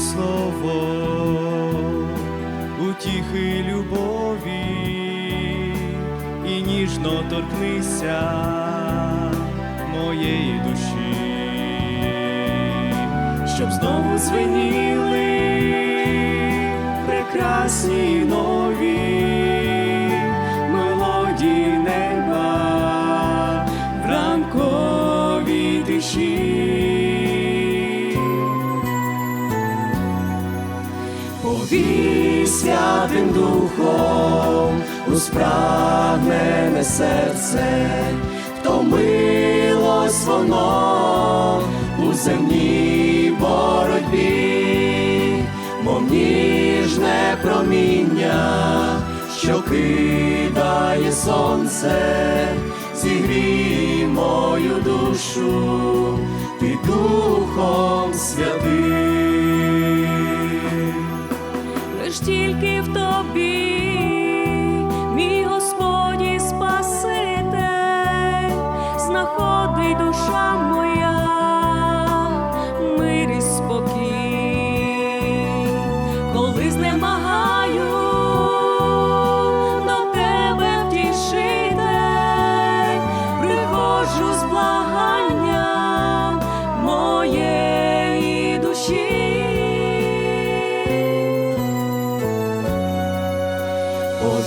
слово, утіхи любові, і ніжно торкнися моєї душі, щоб знову звеніли прекрасні нові Повій святим духом у спрагнене серце, втомилось воно у земній боротьбі, мов ніжне проміння, що кидає сонце, зігрій мою душу, ти духом святим. Тільки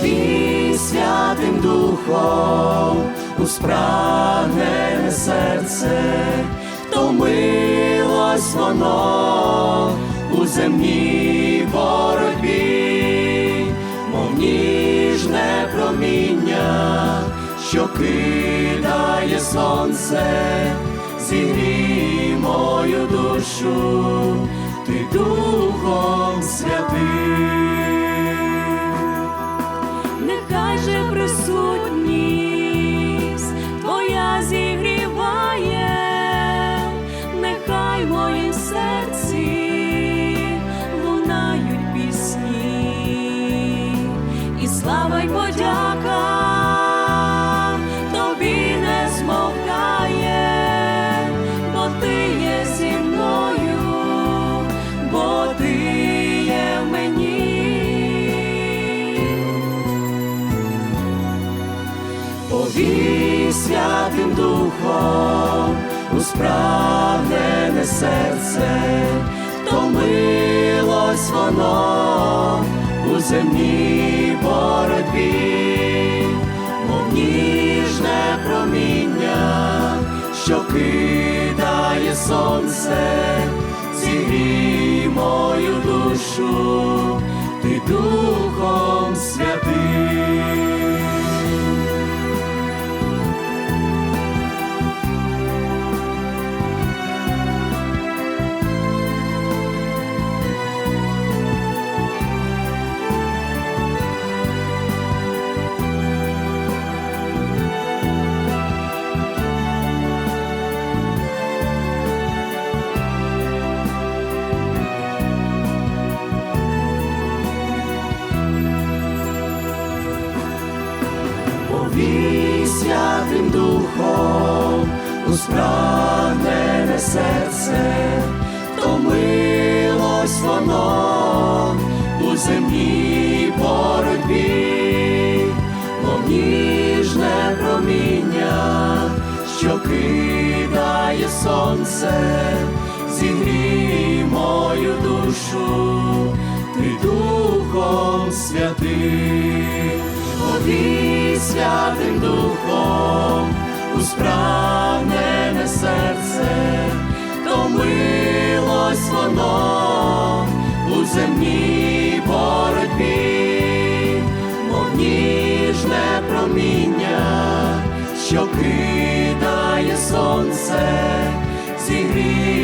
Повій святим духом у спрагнене серце, втомилось воно у земній боротьбі, мов ніжне проміння, що кидає сонце, зігрій мою душу, ти духом Нехай же Повій святим духом у спрагнене серце, втомилось воно у земній боротьбі, мов ніжне проміння, що кидає сонце, зігрій мою душу, ти духом у спрагнене серце, втомилось воно у земній боротьбі, мов ніжне проміння, що кидає сонце, зігрій мою душу, ти духом святим. Повій святим духом у спрагнене серце, втомилось воно у земній боротьбі, мов ніжне проміння, що кидає сонце, зігрій